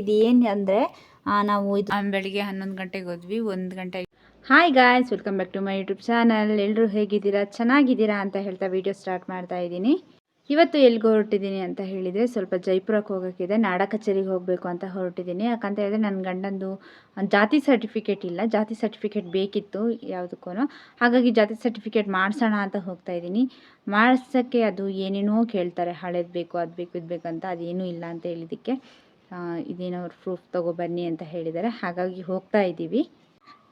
ಇದು ಏನು ಅಂದರೆ ನಾವು ಇದು ಬೆಳಿಗ್ಗೆ ಹನ್ನೊಂದು ಗಂಟೆಗೆ ಹೋದ್ವಿ ಒಂದು ಗಂಟೆ hi guys welcome back to my YouTube channel ಎಲ್ಲರೂ ಹೇಗಿದ್ದೀರಾ? ಚೆನ್ನಾಗಿದ್ದೀರಾ ಅಂತ ಹೇಳ್ತಾ ವಿಡಿಯೋ ಸ್ಟಾರ್ಟ್ ಮಾಡ್ತಾ ಇದ್ದೀನಿ. ಇವತ್ತು ಎಲ್ಲಿಗೆ ಹೊರಟಿದ್ದೀನಿ ಅಂತ ಹೇಳಿದರೆ ಸ್ವಲ್ಪ ಜೈಪುರಕ್ಕೆ ಹೋಗೋಕ್ಕಿದೆ. ನಾಡ ಕಚೇರಿಗೆ ಹೋಗಬೇಕು ಅಂತ ಹೊರಟಿದ್ದೀನಿ. ಯಾಕಂತ ಹೇಳಿದ್ರೆ ನನ್ನ ಗಂಡಂದು ಜಾತಿ ಸರ್ಟಿಫಿಕೇಟ್ ಇಲ್ಲ. ಜಾತಿ ಸರ್ಟಿಫಿಕೇಟ್ ಬೇಕಿತ್ತು ಯಾವುದಕ್ಕೂ ಹಾಗಾಗಿ ಜಾತಿ ಸರ್ಟಿಫಿಕೇಟ್ ಮಾಡಿಸೋಣ ಅಂತ ಹೋಗ್ತಾ ಇದ್ದೀನಿ. ಮಾಡಿಸೋಕ್ಕೆ ಅದು ಏನೇನೋ ಕೇಳ್ತಾರೆ. ಹಳೇದು ಬೇಕು ಅದು ಬೇಕು ಇದು ಬೇಕಂತ ಅದೇನೂ ಇಲ್ಲ ಅಂತ ಹೇಳಿದ್ದಕ್ಕೆ. ಇದೇನೋ ಪ್ರೂಫ್ ತೊಗೊಬನ್ನಿ ಅಂತ ಹೇಳಿದ್ದಾರೆ. ಹಾಗಾಗಿ ಹೋಗ್ತಾ ಇದ್ದೀವಿ.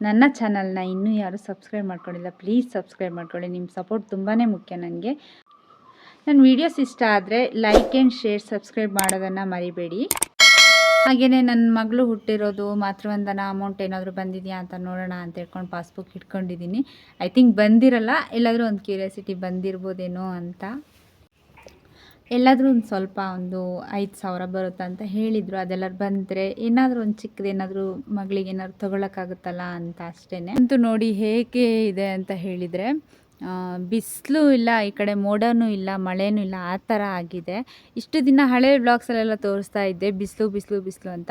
ನನ್ನ ಚಾನಲ್ನ ಇನ್ನೂ ಯಾರು ಸಬ್ಸ್ಕ್ರೈಬ್ ಮಾಡ್ಕೊಂಡಿಲ್ಲ ಪ್ಲೀಸ್ ಸಬ್ಸ್ಕ್ರೈಬ್ ಮಾಡ್ಕೊಳ್ಳಿ. ನಿಮ್ಮ ಸಪೋರ್ಟ್ ತುಂಬಾ ಮುಖ್ಯ ನನಗೆ. ನನ್ನ ವೀಡಿಯೋಸ್ ಇಷ್ಟ ಆದರೆ ಲೈಕ್ ಆ್ಯಂಡ್ ಶೇರ್ ಸಬ್ಸ್ಕ್ರೈಬ್ ಮಾಡೋದನ್ನು ಮರಿಬೇಡಿ. ಹಾಗೆಯೇ ನನ್ನ ಮಗಳು ಹುಟ್ಟಿರೋದು ಮಾತೃವಂದನ ಅಮೌಂಟ್ ಏನಾದರೂ ಬಂದಿದೆಯಾ ಅಂತ ನೋಡೋಣ ಅಂತ ಹೇಳ್ಕೊಂಡು ಪಾಸ್ಬುಕ್ ಇಟ್ಕೊಂಡಿದ್ದೀನಿ. ಐ ಥಿಂಕ್ ಬಂದಿರಲ್ಲ. ಎಲ್ಲಾದರೂ ಒಂದು ಕ್ಯೂರಿಯಾಸಿಟಿ ಬಂದಿರ್ಬೋದೇನೋ ಅಂತ. ಎಲ್ಲಾದರೂ ಒಂದು ಸ್ವಲ್ಪ ಒಂದು ಐದು ಸಾವಿರ ಬರುತ್ತೆ ಅಂತ ಹೇಳಿದರು. ಅದೆಲ್ಲ ಬಂದರೆ ಏನಾದರೂ ಒಂದು ಚಿಕ್ಕದು ಏನಾದರೂ ಮಗಳಿಗೆ ಏನಾದ್ರು ತೊಗೊಳಕ್ಕಾಗುತ್ತಲ್ಲ ಅಂತ ಅಷ್ಟೇ ಅಂತೂ ನೋಡಿ ಹೇಗೆ ಇದೆ ಅಂತ ಹೇಳಿದರೆ ಬಿಸಿಲು ಇಲ್ಲ, ಈ ಕಡೆ ಮೋಡನೂ ಇಲ್ಲ, ಮಳೆನೂ ಇಲ್ಲ, ಆ ಥರ ಆಗಿದೆ. ಇಷ್ಟು ದಿನ ಹಳೆ ಬ್ಲಾಗ್ಸಲ್ಲೆಲ್ಲ ತೋರಿಸ್ತಾ ಇದ್ದೆ, ಬಿಸಿಲು ಬಿಸಿಲು ಬಿಸಿಲು ಅಂತ.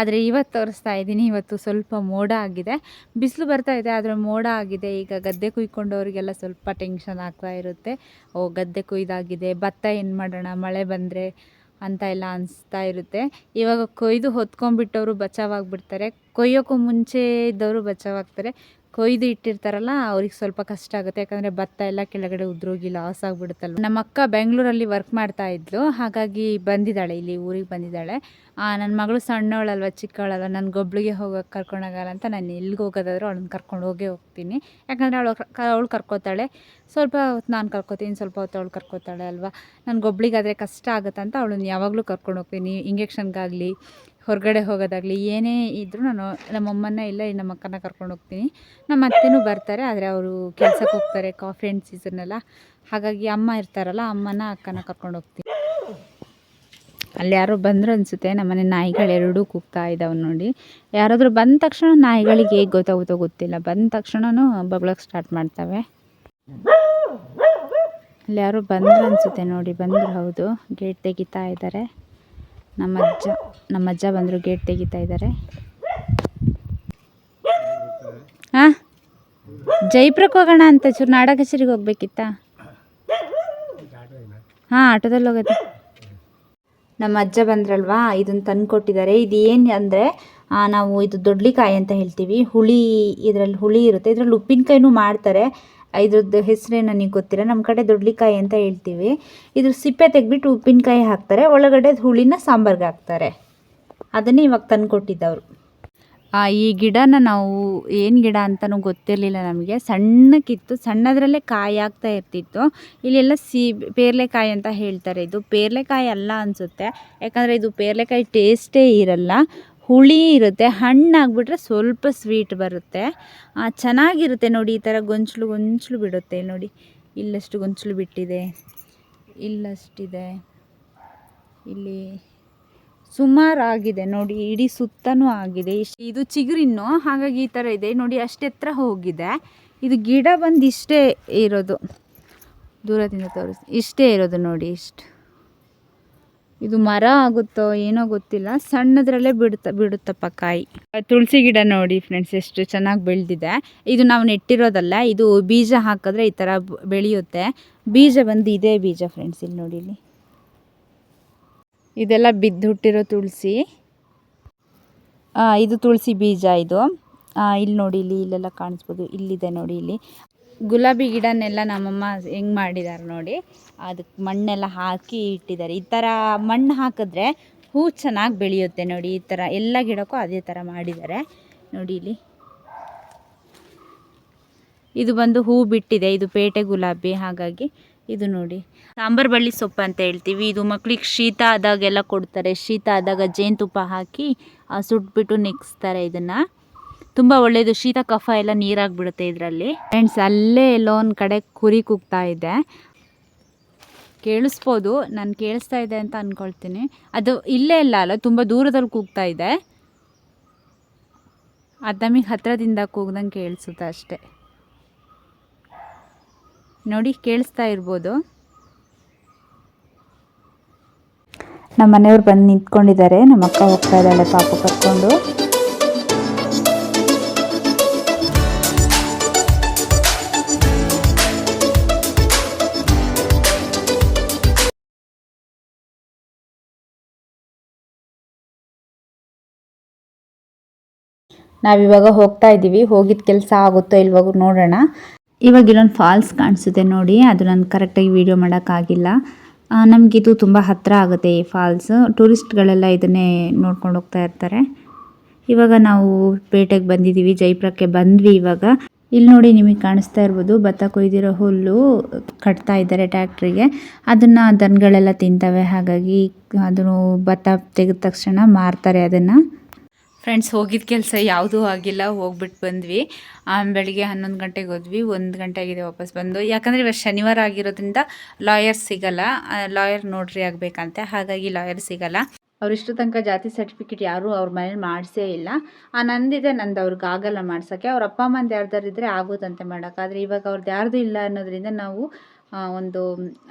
ಆದರೆ ಇವತ್ತು ತೋರಿಸ್ತಾ ಇದ್ದೀನಿ, ಇವತ್ತು ಸ್ವಲ್ಪ ಮೋಡ ಆಗಿದೆ. ಬಿಸಿಲು ಬರ್ತಾ ಇದೆ, ಆದರೆ ಮೋಡ ಆಗಿದೆ. ಈಗ ಗದ್ದೆ ಕುಯ್ಕೊಂಡವ್ರಿಗೆಲ್ಲ ಸ್ವಲ್ಪ ಟೆನ್ಷನ್ ಆಗ್ತಾ ಇರುತ್ತೆ. ಓ, ಗದ್ದೆ ಕೊಯ್ದಾಗಿದೆ, ಭತ್ತ ಏನು ಮಾಡೋಣ, ಮಳೆ ಬಂದರೆ ಅಂತ ಎಲ್ಲ ಅನಿಸ್ತಾ ಇರುತ್ತೆ. ಇವಾಗ ಕೊಯ್ದು ಹೊತ್ಕೊಂಡ್ಬಿಟ್ಟವರು ಬಚಾವಾಗಿಬಿಡ್ತಾರೆ ಕೊಯ್ಯೋಕ್ಕೂ ಮುಂಚೆ ಇದ್ದವರು ಬಚಾವಾಗ್ತಾರೆ ಕೊಯ್ದು ಇಟ್ಟಿರ್ತಾರಲ್ಲ, ಅವ್ರಿಗೆ ಸ್ವಲ್ಪ ಕಷ್ಟ ಆಗುತ್ತೆ. ಯಾಕಂದರೆ ಭತ್ತ ಎಲ್ಲ ಕೆಳಗಡೆ ಉದ್ರೋಗಿ ಲಾಸ್ ಆಗಿಬಿಡುತ್ತಲ್ವ? ನಮ್ಮ ಅಕ್ಕ ಬೆಂಗಳೂರಲ್ಲಿ ವರ್ಕ್ ಮಾಡ್ತಾ ಇದ್ಲು. ಹಾಗಾಗಿ ಬಂದಿದ್ದಾಳೆ, ಇಲ್ಲಿ ಊರಿಗೆ ಬಂದಿದ್ದಾಳೆ. ನನ್ನ ಮಗಳು ಸಣ್ಣವಳಲ್ವ, ಚಿಕ್ಕವಳಲ್ವ ನನ್ನ ಗೊಬ್ಳಿಗೆ ಹೋಗೋಕೆ ಕರ್ಕೊಂಡೋಗಲ್ಲ ಅಂತ ನಾನು ಎಲ್ಲಿಗೆ ಹೋಗೋದಾದ್ರೂ ಅವಳನ್ನ ಕರ್ಕೊಂಡು ಹೋಗೇ ಹೋಗ್ತೀನಿ. ಯಾಕಂದರೆ ಅವಳು ಅವಳು ಕರ್ಕೋತಾಳೆ. ಸ್ವಲ್ಪ ಹೊತ್ತು ನಾನು ಕರ್ಕೋತೀನಿ, ಸ್ವಲ್ಪ ಹೊತ್ತು ಅವಳು ಕರ್ಕೋತಾಳೆ ಅಲ್ವಾ? ನನ್ನ ಗೊಬ್ಳಿಗಾದರೆ ಕಷ್ಟ ಆಗುತ್ತಂತ ಅವಳನ್ನ ಯಾವಾಗಲೂ ಕರ್ಕೊಂಡು ಹೋಗ್ತೀನಿ. ಇಂಜೆಕ್ಷನ್ಗಾಗಲಿ ಹೊರಗಡೆ ಹೋಗೋದಾಗಲಿ, ಏನೇ ಇದ್ದರೂ ನಾನು ನಮ್ಮಮ್ಮನ್ನ ಇಲ್ಲ ನಮ್ಮ ಅಕ್ಕನ ಕರ್ಕೊಂಡು ಹೋಗ್ತೀನಿ. ನಮ್ಮ ಅತ್ತೆನೂ ಬರ್ತಾರೆ, ಆದರೆ ಅವರು ಕೆಲ್ಸಕ್ಕೆ ಹೋಗ್ತಾರೆ ಆ್ಯಂಡ್ ಸೀಸನ್ನೆಲ್ಲ ಹಾಗಾಗಿ ಅಮ್ಮ ಇರ್ತಾರಲ್ಲ, ಅಮ್ಮನ ಅಕ್ಕನ ಕರ್ಕೊಂಡು ಹೋಗ್ತೀನಿ. ಅಲ್ಲಿ ಯಾರೋ ಬಂದರು ಅನಿಸುತ್ತೆ, ನಮ್ಮನೆ ನಾಯಿಗಳು ಎರಡೂ ಕೂಗ್ತಾ ಇದ್ದಾವೆ ನೋಡಿ. ಯಾರಾದರೂ ಬಂದ ತಕ್ಷಣ ನಾಯಿಗಳಿಗೆ ಹೇಗೆ ಗೊತ್ತಾಗುತ್ತೋ ಗೊತ್ತಿಲ್ಲ. ಬಂದ ತಕ್ಷಣವೂ ಬಗ್ಳಕ್ಕೆ ಸ್ಟಾರ್ಟ್ ಮಾಡ್ತವೆ. ಅಲ್ಲಿ ಯಾರೋ ಬಂದರು ಅನಿಸುತ್ತೆ ನೋಡಿ, ಬಂದರು ಹೌದು ಗೇಟ್ ತೆಗಿತಾ ಇದ್ದಾರೆ ನಮ್ಮ ಅಜ್ಜ ನಮ್ಮ ಅಜ್ಜ ಬಂದರು ಗೇಟ್ ತೆಗಿತಾ ಇದ್ದಾರೆ ಹಾಂ ಜೈಪುರಕ್ಕೆ ಹೋಗೋಣ ಅಂತ ಚೂರು ನಾಡ ಕಚೇರಿಗೆ ಹೋಗ್ಬೇಕಿತ್ತಾ? ಹಾಂ, ಆಟೋದಲ್ಲಿ ಹೋಗೋದು. ನಮ್ಮ ಅಜ್ಜ ಬಂದ್ರಲ್ವಾ? ಇದನ್ನು ತಂದು ಕೊಟ್ಟಿದ್ದಾರೆ ಇದು ಏನು ಅಂದರೆ ನಾವು ಇದು ದೊಡ್ಲಿಕಾಯಿ ಅಂತ ಹೇಳ್ತೀವಿ. ಹುಳಿ ಇದರಲ್ಲಿ ಹುಳಿ ಇರುತ್ತೆ. ಇದರಲ್ಲಿ ಉಪ್ಪಿನಕಾಯಿನೂ ಮಾಡ್ತಾರೆ. ಇದ್ರದ್ದು ಹೆಸರೇ ನನಗೆ ಗೊತ್ತಿಲ್ಲ ನಮ್ಮ ಕಡೆ ದೊಡ್ಲಿಕಾಯಿ ಅಂತ ಹೇಳ್ತೀವಿ. ಇದ್ರ ಸಿಪ್ಪೆ ತೆಗೆದ್ಬಿಟ್ಟು ಉಪ್ಪಿನಕಾಯಿ ಹಾಕ್ತಾರೆ, ಒಳಗಡೆ ಹುಳಿನ ಸಾಂಬಾರ್ಗೆ ಹಾಕ್ತಾರೆ. ಅದನ್ನೇ ಇವಾಗ ತಂದು ಕೊಟ್ಟಿದ್ದವರು ಈ ಗಿಡನ ನಾವು ಏನು ಗಿಡ ಅಂತಲೂ ಗೊತ್ತಿರಲಿಲ್ಲ ನಮಗೆ. ಸಣ್ಣಕ್ಕಿತ್ತು, ಸಣ್ಣದರಲ್ಲೇ ಕಾಯಿ ಆಗ್ತಾ ಇರ್ತಿತ್ತು. ಇಲ್ಲೆಲ್ಲ ಸಿ, ಪೇರ್ಲೆಕಾಯಿ ಅಂತ ಹೇಳ್ತಾರೆ. ಇದು ಪೇರ್ಲೆಕಾಯಿ ಅಲ್ಲ ಅನಿಸುತ್ತೆ. ಯಾಕಂದರೆ ಇದು ಪೇರ್ಲೆಕಾಯಿ ಟೇಸ್ಟೇ ಇರಲ್ಲ. ಹುಳಿ ಇರುತ್ತೆ, ಹಣ್ಣಾಗ್ಬಿಟ್ರೆ ಸ್ವಲ್ಪ ಸ್ವೀಟ್ ಬರುತ್ತೆ. ಚೆನ್ನಾಗಿರುತ್ತೆ ನೋಡಿ, ಈ ಥರ ಗೊಂಚಲು ಗೊಂಚಲು ಬಿಡುತ್ತೆ ನೋಡಿ. ಇಲ್ಲಷ್ಟು ಗೊಂಚಲು ಬಿಟ್ಟಿದೆ, ಇಲ್ಲಷ್ಟಿದೆ. ಇಲ್ಲಿ ಸುಮಾರು ಆಗಿದೆ ನೋಡಿ, ಇಡೀ ಸುತ್ತನೂ ಆಗಿದೆ. ಇಷ್ಟು ಇದು ಚಿಗುರಿನ್ನು, ಹಾಗಾಗಿ ಈ ಥರ ಇದೆ. ನೋಡಿ ಅಷ್ಟು ಎತ್ತರ ಹೋಗಿದೆ. ಇದು ಗಿಡ ಬಂದು ಇಷ್ಟೇ ಇರೋದು. ದೂರದಿಂದ ತೋರಿಸಿ ಇಷ್ಟೇ ಇರೋದು ನೋಡಿ ಇಷ್ಟು. ಇದು ಮರ ಆಗುತ್ತೋ ಏನೋ ಗೊತ್ತಿಲ್ಲ, ಸಣ್ಣದ್ರಲ್ಲೇ ಬಿಡುತ್ತ, ಬಿಡುತ್ತಪ್ಪ ಕಾಯಿ. ತುಳಸಿ ಗಿಡ ನೋಡಿ ಫ್ರೆಂಡ್ಸ್ ಎಷ್ಟು ಚೆನ್ನಾಗಿ ಬೆಳೆದಿದೆ. ಇದು ನಾವು ನೆಟ್ಟಿರೋದಲ್ಲ, ಇದು ಬೀಜ ಹಾಕಿದ್ರೆ ಈ ಥರ ಬೆಳೆಯುತ್ತೆ. ಬೀಜ ಬಂದು ಇದೇ ಬೀಜ ಫ್ರೆಂಡ್ಸ್ ಇಲ್ಲಿ ನೋಡಿ ಇಲ್ಲಿ. ಇದೆಲ್ಲ ಬಿದ್ದು ಹುಟ್ಟಿರೋ ತುಳಸಿ ಇದು ತುಳಸಿ ಬೀಜ ಇದು. ಇಲ್ಲಿ ನೋಡಿ, ಇಲ್ಲಿ, ಇಲ್ಲೆಲ್ಲ ಕಾಣಿಸ್ಬೋದು. ಇಲ್ಲಿದೆ ನೋಡಿ, ಇಲ್ಲಿ. ಗುಲಾಬಿ ಗಿಡನೆಲ್ಲ ನಮ್ಮಮ್ಮ ಹೆಂಗೆ ಮಾಡಿದ್ದಾರೆ ನೋಡಿ. ಅದಕ್ಕೆ ಮಣ್ಣೆಲ್ಲ ಹಾಕಿ ಇಟ್ಟಿದ್ದಾರೆ ಈ ಥರ ಮಣ್ಣು ಹಾಕಿದ್ರೆ ಹೂ ಚೆನ್ನಾಗಿ ಬೆಳೆಯುತ್ತೆ ನೋಡಿ. ಈ ಥರ ಎಲ್ಲ ಗಿಡಕ್ಕೂ ಅದೇ ಥರ ಮಾಡಿದ್ದಾರೆ ನೋಡಿ ಇಲ್ಲಿ. ಇದು ಬಂದು ಹೂ ಬಿಟ್ಟಿದೆ. ಇದು ಪೇಟೆ ಗುಲಾಬಿ. ಹಾಗಾಗಿ ಇದು ನೋಡಿ. ಸಾಂಬಾರು ಬಳ್ಳಿ ಸೊಪ್ಪು ಅಂತ ಹೇಳ್ತೀವಿ. ಇದು ಮಕ್ಳಿಗೆ ಶೀತ ಆದಾಗೆಲ್ಲ ಕೊಡ್ತಾರೆ. ಶೀತ ಆದಾಗ ಜೇನುತುಪ್ಪ ಹಾಕಿ ಸುಟ್ಬಿಟ್ಟು ನೆಕ್ಸ್ತಾರೆ ಇದನ್ನು. ತುಂಬ ಒಳ್ಳೆಯದು ಶೀತ ಕಫ ಎಲ್ಲ ನೀರಾಗಿಬಿಡುತ್ತೆ ಇದರಲ್ಲಿ. ಫ್ರೆಂಡ್ಸ್ ಅಲ್ಲೇ ಎಲ್ಲೋ ಒಂದು ಕಡೆ ಕುರಿ ಕೂಗ್ತಾ ಇದೆ. ಕೇಳಿಸ್ಬೋದು. ನಾನು ಕೇಳಿಸ್ತಾ ಇದೆ ಅಂತ ಅಂದ್ಕೊಳ್ತೀನಿ ಅದು ಇಲ್ಲೇ ಇಲ್ಲ ಅಲ್ಲ, ತುಂಬ ದೂರದಲ್ಲಿ ಕೂಗ್ತಾ ಇದೆ. ಅದು ನಮಗೆ ಹತ್ತಿರದಿಂದ ಕೂಗ್ದಂಗೆ ಕೇಳಿಸುತ್ತೆ ಅಷ್ಟೆ. ನೋಡಿ, ಕೇಳಿಸ್ತಾ ಇರ್ಬೋದು. ನಮ್ಮ ಮನೆಯವ್ರು ಬಂದು ನಿಂತ್ಕೊಂಡಿದ್ದಾರೆ. ನಮ್ಮ ಅಕ್ಕ ಹೋಗ್ತಾ ಇದ್ದಾಳೆ ಪಾಪ ಕರ್ಕೊಂಡು. ನಾವಿವಾಗ ಹೋಗ್ತಾ ಇದ್ದೀವಿ. ಹೋಗಿದ್ದ ಕೆಲಸ ಆಗುತ್ತೋ ಇಲ್ವಾಗ ನೋಡೋಣ. ಇವಾಗ ಇಲ್ಲೊಂದು ಫಾಲ್ಸ್ ಕಾಣಿಸುತ್ತೆ ನೋಡಿ. ಅದು ನಾನು ಕರೆಕ್ಟಾಗಿ ವೀಡಿಯೋ ಮಾಡೋಕ್ಕಾಗಿಲ್ಲ. ನಮಗಿದು ತುಂಬ ಹತ್ತಿರ ಆಗುತ್ತೆ ಈ ಫಾಲ್ಸ್ ಟೂರಿಸ್ಟ್ಗಳೆಲ್ಲ ಇದನ್ನೇ ನೋಡ್ಕೊಂಡು ಹೋಗ್ತಾ ಇರ್ತಾರೆ. ಇವಾಗ ನಾವು ಪೇಟೆಗೆ ಬಂದಿದ್ದೀವಿ ಜೈಪುರಕ್ಕೆ ಬಂದ್ವಿ ಇವಾಗ. ಇಲ್ಲಿ ನೋಡಿ ನಿಮಗೆ ಕಾಣಿಸ್ತಾ ಇರ್ಬೋದು. ಭತ್ತ ಕೊಯ್ದಿರೋ ಹುಲ್ಲು ಕಟ್ತಾ ಇದ್ದಾರೆ ಟ್ಯಾಕ್ಟ್ರಿಗೆ. ಅದನ್ನು ದನಗಳೆಲ್ಲ ತಿಂತವೆ. ಹಾಗಾಗಿ ಅದನ್ನು ಭತ್ತ ತೆಗೆದ ತಕ್ಷಣ ಮಾರ್ತಾರೆ ಅದನ್ನು. ಫ್ರೆಂಡ್ಸ್ ಹೋಗಿದ್ದ ಕೆಲಸ ಯಾವುದೂ ಆಗಿಲ್ಲ. ಹೋಗ್ಬಿಟ್ಟು ಬಂದ್ವಿ. ಬೆಳಿಗ್ಗೆ ಹನ್ನೊಂದು ಗಂಟೆಗೆ ಹೋದ್ವಿ. ಒಂದು ಗಂಟೆ ಆಗಿದೆ ವಾಪಸ್ ಬಂದು. ಯಾಕಂದರೆ ಇವತ್ತು ಶನಿವಾರ ಆಗಿರೋದ್ರಿಂದ ಲಾಯರ್ ಸಿಗಲ್ಲ. ಲಾಯರ್ ನೋಡ್ರಿ ಆಗಬೇಕಂತೆ. ಹಾಗಾಗಿ ಲಾಯರ್ ಸಿಗಲ್ಲ. ಅವರಿಷ್ಟು ತನಕ ಜಾತಿ ಸರ್ಟಿಫಿಕೇಟ್ ಯಾರೂ ಅವ್ರ ಮನೇಲಿ ಮಾಡಿಸೇ ಇಲ್ಲ. ಆ, ನಂದಿದೆ ನಂದು ಅವ್ರಿಗೆ ಆಗಲ್ಲ ಮಾಡ್ಸೋಕ್ಕೆ. ಅವ್ರ ಅಪ್ಪ ಅಮ್ಮಂದು ಯಾರ್ದಾರು ಇದ್ದರೆ ಆಗೋದಂತೆ ಮಾಡೋಕ್ಕೆ ಆದರೆ ಇವಾಗ ಅವ್ರದ್ದು ಯಾರ್ದು ಇಲ್ಲ ಅನ್ನೋದ್ರಿಂದ ನಾವು ಒಂದು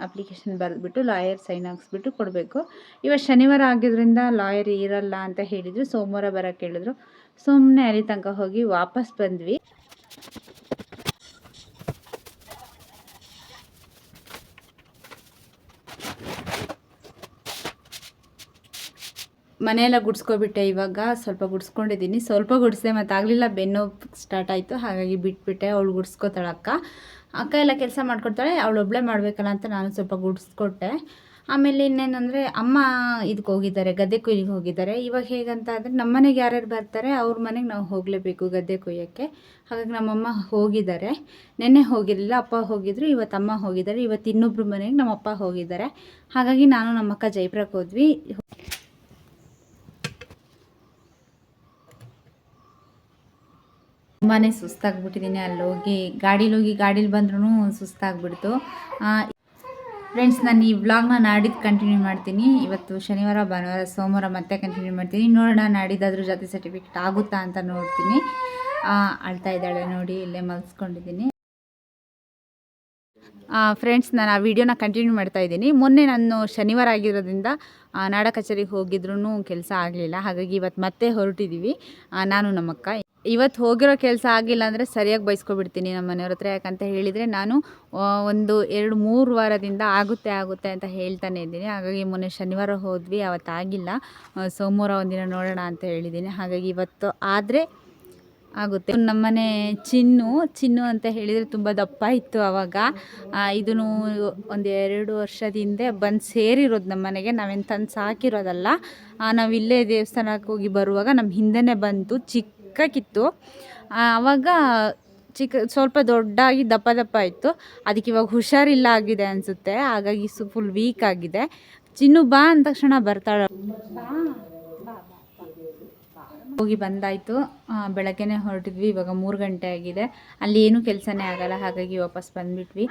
ಅಪ್ಲಿಕೇಶನ್ ಬರೆದ್ಬಿಟ್ಟು ಲಾಯರ್ ಸೈನ್ ಹಾಕ್ಸ್ಬಿಟ್ಟು ಕೊಡಬೇಕು. ಇವತ್ತು ಶನಿವಾರ ಆಗಿದ್ದರಿಂದ ಲಾಯರ್ ಇರಲ್ಲ ಅಂತ ಹೇಳಿದರು, ಸೋಮವಾರ ಬರೋಕ್ಕೆ ಹೇಳಿದ್ರು. ಸುಮ್ಮನೆ ಅಲ್ಲಿ ತನಕ ಹೋಗಿ ವಾಪಸ್ ಬಂದ್ವಿ. ಮನೆಯೆಲ್ಲ ಗುಡಿಸ್ಕೊಬಿಟ್ಟೆ ಇವಾಗ, ಸ್ವಲ್ಪ ಗುಡಿಸ್ಕೊಂಡಿದ್ದೀನಿ. ಸ್ವಲ್ಪ ಗುಡಿಸಿದೆ ಮತ್ತು ಆಗಲಿಲ್ಲ ಬೆನ್ನು ಸ್ಟಾರ್ಟ್ ಆಯಿತು. ಹಾಗಾಗಿ ಬಿಟ್ಬಿಟ್ಟೆ, ಅವಳು ಗುಡಿಸ್ಕೊತಾಳೆ ಅಕ್ಕ ಎಲ್ಲ ಕೆಲಸ ಮಾಡ್ಕೊಡ್ತಾಳೆ, ಅವಳು ಒಬ್ಬಳೇ ಮಾಡಬೇಕಲ್ಲ ಅಂತ ನಾನು ಸ್ವಲ್ಪ ಗುಡಿಸ್ಕೊಟ್ಟೆ ಆಮೇಲೆ ಇನ್ನೇನಂದರೆ ಅಮ್ಮ ಇದಕ್ಕೆ ಹೋಗಿದ್ದಾರೆ, ಗದ್ದೆ ಕೊಯ್ಲಿಗೆ ಹೋಗಿದ್ದಾರೆ. ಇವಾಗ ಹೇಗಂತ ಅಂದರೆ ನಮ್ಮ ಮನೆಗೆ ಯಾರ್ಯಾರು ಬರ್ತಾರೆ, ಅವ್ರ ಮನೆಗೆ ನಾವು ಹೋಗಲೇಬೇಕು ಗದ್ದೆ ಕೊಯ್ಯೋಕ್ಕೆ. ಹಾಗಾಗಿ ನಮ್ಮಮ್ಮ ಹೋಗಿದ್ದಾರೆ. ನೆನ್ನೆ ಹೋಗಿರಲಿಲ್ಲ, ಅಪ್ಪ ಹೋಗಿದ್ರು, ಇವತ್ತು ಅಮ್ಮ ಹೋಗಿದ್ದಾರೆ. ಇವತ್ತು ಇನ್ನೊಬ್ಬರು ಮನೆಗೆ ನಮ್ಮ ಅಪ್ಪ ಹೋಗಿದ್ದಾರೆ. ಹಾಗಾಗಿ ನಾನು ನಮ್ಮ ಅಕ್ಕ ಜೈಪುರಕ್ಕೆ ಹೋದ್ವಿ. ತುಂಬಾ ಸುಸ್ತಾಗ್ಬಿಟ್ಟಿದ್ದೀನಿ ಅಲ್ಲಿ ಹೋಗಿ ಗಾಡೀಲಿ ಹೋಗಿ ಗಾಡೀಲಿ ಬಂದ್ರೂ ಸುಸ್ತಾಗ್ಬಿಡ್ತು. ಫ್ರೆಂಡ್ಸ್ ನಾನು ಈ ವ್ಲಾಗ್ನ ನಾಡಿದ್ದು ಕಂಟಿನ್ಯೂ ಮಾಡ್ತೀನಿ. ಇವತ್ತು ಶನಿವಾರ, ಭಾನುವಾರ, ಸೋಮವಾರ ಮತ್ತೆ ಕಂಟಿನ್ಯೂ ಮಾಡ್ತೀನಿ. ನೋಡೋಣ ನಾಡಿದ್ದಾದ್ರೂ ಜಾತಿ ಸರ್ಟಿಫಿಕೇಟ್ ಆಗುತ್ತಾ ಅಂತ ನೋಡ್ತೀನಿ. ಅಳ್ತಾ ಇದ್ದಾಳೆ ನೋಡಿ, ಇಲ್ಲೇ ಮಲ್ಸ್ಕೊಂಡಿದ್ದೀನಿ. ಫ್ರೆಂಡ್ಸ್ ನಾನು ಆ ವಿಡಿಯೋನ ಕಂಟಿನ್ಯೂ ಮಾಡ್ತಾ ಇದ್ದೀನಿ. ಮೊನ್ನೆ ನಾನು ಶನಿವಾರ ಆಗಿರೋದ್ರಿಂದ ನಾಡ ಕಚೇರಿಗೆ ಹೋಗಿದ್ರೂ ಕೆಲಸ ಆಗಲಿಲ್ಲ. ಹಾಗಾಗಿ ಇವತ್ತು ಮತ್ತೆ ಹೊರಟಿದ್ದೀವಿ ನಾನು ನಮ್ಮಕ್ಕ ಇವತ್ತು ಹೋಗಿರೋ ಕೆಲಸ ಆಗಿಲ್ಲ ಅಂದರೆ ಸರಿಯಾಗಿ ಬೈಸ್ಕೊಬಿಡ್ತೀನಿ ನಮ್ಮ ಮನೆಯವ್ರ ಹತ್ರ. ಯಾಕಂತ ಹೇಳಿದರೆ ನಾನು ಒಂದು ಎರಡು ಮೂರು ವಾರದಿಂದ ಆಗುತ್ತೆ ಆಗುತ್ತೆ ಅಂತ ಹೇಳ್ತಾನೆ ಇದ್ದೀನಿ. ಹಾಗಾಗಿ ಮೊನ್ನೆ ಶನಿವಾರ ಹೋದ್ವಿ, ಅವತ್ತು ಆಗಿಲ್ಲ. ಸೋಮವಾರ ಒಂದಿನ ನೋಡೋಣ ಅಂತ ಹೇಳಿದ್ದೀನಿ. ಹಾಗಾಗಿ ಇವತ್ತು ಆದರೆ ಆಗುತ್ತೆ. ನಮ್ಮನೆ ಚಿನ್ನು ಚಿನ್ನು ಅಂತ ಹೇಳಿದರೆ ತುಂಬ ದಪ್ಪ ಇತ್ತು ಆವಾಗ ಇದನ್ನು ಒಂದು ಎರಡು ವರ್ಷದ ಹಿಂದೆ ಬಂದು ಸೇರಿರೋದು ನಮ್ಮ ಮನೆಗೆ. ನಾವೇನು ತಂದು ಸಾಕಿರೋದಲ್ಲ. ಇಲ್ಲೇ ದೇವಸ್ಥಾನಕ್ಕೆ ಹೋಗಿ ಬರುವಾಗ ನಮ್ಮ ಹಿಂದೆನೇ ಬಂತು ಚಿಕ್ಕಕ್ಕಿತ್ತು ಆವಾಗ ಚಿಕ್ಕ, ಸ್ವಲ್ಪ ದೊಡ್ಡಾಗಿ ದಪ್ಪ ದಪ್ಪ ಇತ್ತು. ಅದಕ್ಕೆ ಇವಾಗ ಹುಷಾರಿಲ್ಲ ಆಗಿದೆ ಅನಿಸುತ್ತೆ. ಹಾಗಾಗಿ ಸು ಫುಲ್ ವೀಕ್ ಆಗಿದೆ. ಚಿನ್ನು ಬಾ ಅಂದ ತಕ್ಷಣ ಬರ್ತಾಳೆ. ಹೋಗಿ ಬಂದಾಯಿತು. ಬೆಳಗ್ಗೆನೇ ಹೊರಟಿದ್ವಿ. ಇವಾಗ ಮೂರು ಗಂಟೆ ಆಗಿದೆ. ಅಲ್ಲಿ ಏನೂ ಕೆಲಸನೇ ಆಗಲ್ಲ. ಹಾಗಾಗಿ ವಾಪಸ್ ಬಂದ್ಬಿಟ್ವಿ.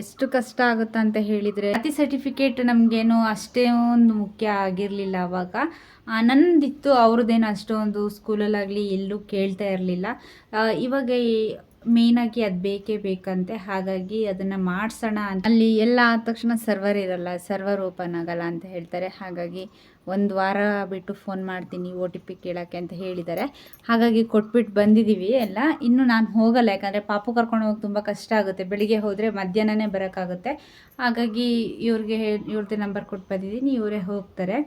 ಎಷ್ಟು ಕಷ್ಟ ಆಗುತ್ತೆ ಅಂತ ಹೇಳಿದರೆ ಜಾತಿ ಸರ್ಟಿಫಿಕೇಟ್ ನಮಗೇನು ಒಂದು ಮುಖ್ಯ ಆಗಿರಲಿಲ್ಲ ಅವಾಗ. ನಂದಿತ್ತು, ಅವ್ರದ್ದೇನು ಅಷ್ಟೊಂದು ಸ್ಕೂಲಲ್ಲಾಗಲಿ ಎಲ್ಲೂ ಕೇಳ್ತಾ ಇರಲಿಲ್ಲ. ಇವಾಗ ಮೇಯ್ನಾಗಿ ಅದು ಬೇಕೇ ಬೇಕಂತೆ, ಹಾಗಾಗಿ ಅದನ್ನು ಮಾಡಿಸೋಣ ಅಲ್ಲಿ ಎಲ್ಲ ಆದ ತಕ್ಷಣ ಸರ್ವರ್ ಇರಲ್ಲ ಸರ್ವರ್ ಓಪನ್ ಆಗಲ್ಲ ಅಂತ ಹೇಳ್ತಾರೆ. ಹಾಗಾಗಿ ಒಂದು ವಾರ ಬಿಟ್ಟು ಫೋನ್ ಮಾಡ್ತೀನಿ ಒ ಟಿ ಪಿ ಕೇಳೋಕ್ಕೆ ಅಂತ ಹೇಳಿದ್ದಾರೆ ಹಾಗಾಗಿ ಕೊಟ್ಬಿಟ್ಟು ಬಂದಿದ್ದೀವಿ ಎಲ್ಲ. ಇನ್ನು ನಾನು ಹೋಗಲ್ಲ, ಯಾಕಂದರೆ ಪಾಪು ಕರ್ಕೊಂಡು ಹೋಗಿ ತುಂಬ ಕಷ್ಟ ಆಗುತ್ತೆ. ಬೆಳಿಗ್ಗೆ ಹೋದರೆ ಮಧ್ಯಾಹ್ನನೇ ಬರೋಕ್ಕಾಗುತ್ತೆ. ಹಾಗಾಗಿ ಇವ್ರಿಗೆ ಇವ್ರದ್ದೇ ನಂಬರ್ ಕೊಟ್ಟು ಬಂದಿದ್ದೀನಿ, ಇವರೇ ಹೋಗ್ತಾರೆ.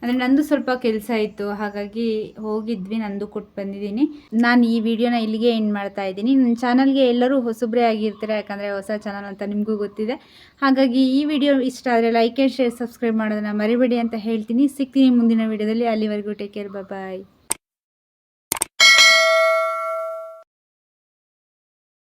ಅಂದರೆ ನಂದು ಸ್ವಲ್ಪ ಕೆಲಸ ಇತ್ತು, ಹಾಗಾಗಿ ಹೋಗಿದ್ವಿ, ನಂದು ಕೊಟ್ಟು ಬಂದಿದ್ದೀನಿ. ನಾನು ಈ ವಿಡಿಯೋನ ಇಲ್ಲಿಗೆ ಎಂಡ್ ಮಾಡ್ತಾ ಇದ್ದೀನಿ. ನನ್ನ ಚಾನಲ್ಗೆ ಎಲ್ಲರೂ ಹೊಸಬ್ರೇ ಆಗಿರ್ತಾರೆ, ಯಾಕಂದರೆ ಹೊಸ ಚಾನಲ್ ಅಂತ ನಿಮಗೂ ಗೊತ್ತಿದೆ. ಹಾಗಾಗಿ ಈ ವಿಡಿಯೋ ಇಷ್ಟ ಆದರೆ ಲೈಕ್ ಆ್ಯಂಡ್ ಶೇರ್ ಸಬ್ಸ್ಕ್ರೈಬ್ ಮಾಡೋದನ್ನ ಮರಿಬೇಡಿ ಅಂತ ಹೇಳ್ತೀನಿ. ಸಿಗ್ತೀನಿ ಮುಂದಿನ ವಿಡಿಯೋದಲ್ಲಿ. ಅಲ್ಲಿವರೆಗೂ ಟೇಕ್ ಕೇರ್ ಬಾಯ್